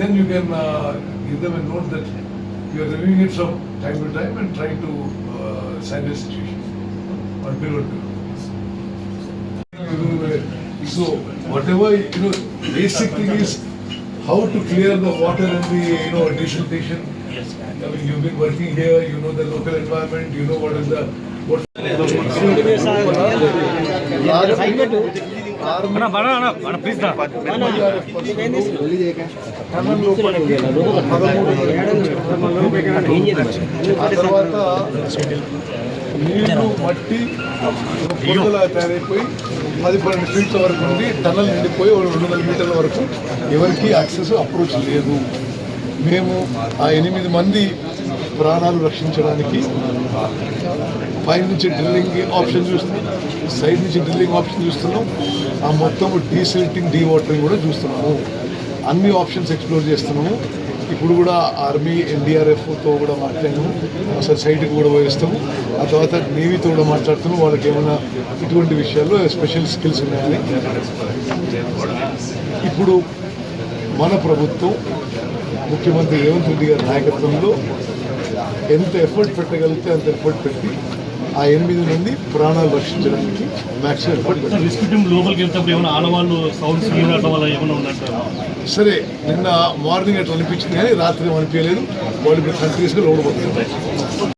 then you can uh, give them a note that you are reviewing it from time to time and trying to uh, sanitize the situation. Or bill or bill. So whatever, you know, basic thing is how to clear the water and the, you know, desiltation. Yes. I mean, you've been working here, you know the local environment, you know what is the, what. తర్వాత నీళ్ళు మట్టి పొందలా తయారైపోయి పది పన్నెండు ఫీట్ల వరకు ఉండి tunnel నిండిపోయి రెండు వందల మీటర్ల వరకు ఎవరికి యాక్సెస్ అప్రోచ్ లేదు మేము ఆ ఎనిమిది మంది ప్రాణాలు రక్షించడానికి పైన నుంచి డ్రిల్లింగ్ ఆప్షన్ చూస్తున్నాం సైడ్ నుంచి డ్రిల్లింగ్ ఆప్షన్ చూస్తున్నాం. ఆ మొత్తం డీసిల్టింగ్ డీ వాటరింగ్ కూడా చూస్తున్నాము. అన్ని ఆప్షన్స్ ఎక్స్ప్లోర్ చేస్తున్నాము. ఇప్పుడు కూడా ఆర్మీ ఎన్డీఆర్ఎఫ్తో కూడా మాట్లాడినాము అసలు సైట్కి కూడా పోయిస్తాము. ఆ తర్వాత నేవీతో కూడా మాట్లాడుతున్నాం వాళ్ళకి ఏమైనా ఇటువంటి విషయాల్లో స్పెషల్ స్కిల్స్ ఉన్నాయని. ఇప్పుడు మన ప్రభుత్వం ముఖ్యమంత్రి రేవంత్ రెడ్డి గారి నాయకత్వంలో ఎంత ఎఫర్ట్ పెట్టగలిగితే అంత ఎఫర్ట్ పెట్టి ఆ ఎనిమిది మంది ప్రాణాలు రక్షించడానికి మ్యాక్సిమం సరే నిన్న మార్నింగ్ అట్లా అనిపించింది కానీ రాత్రి అనిపించలేదు. వాళ్ళు కంటిన్యూస్గా లోడ్ పడుతున్నారు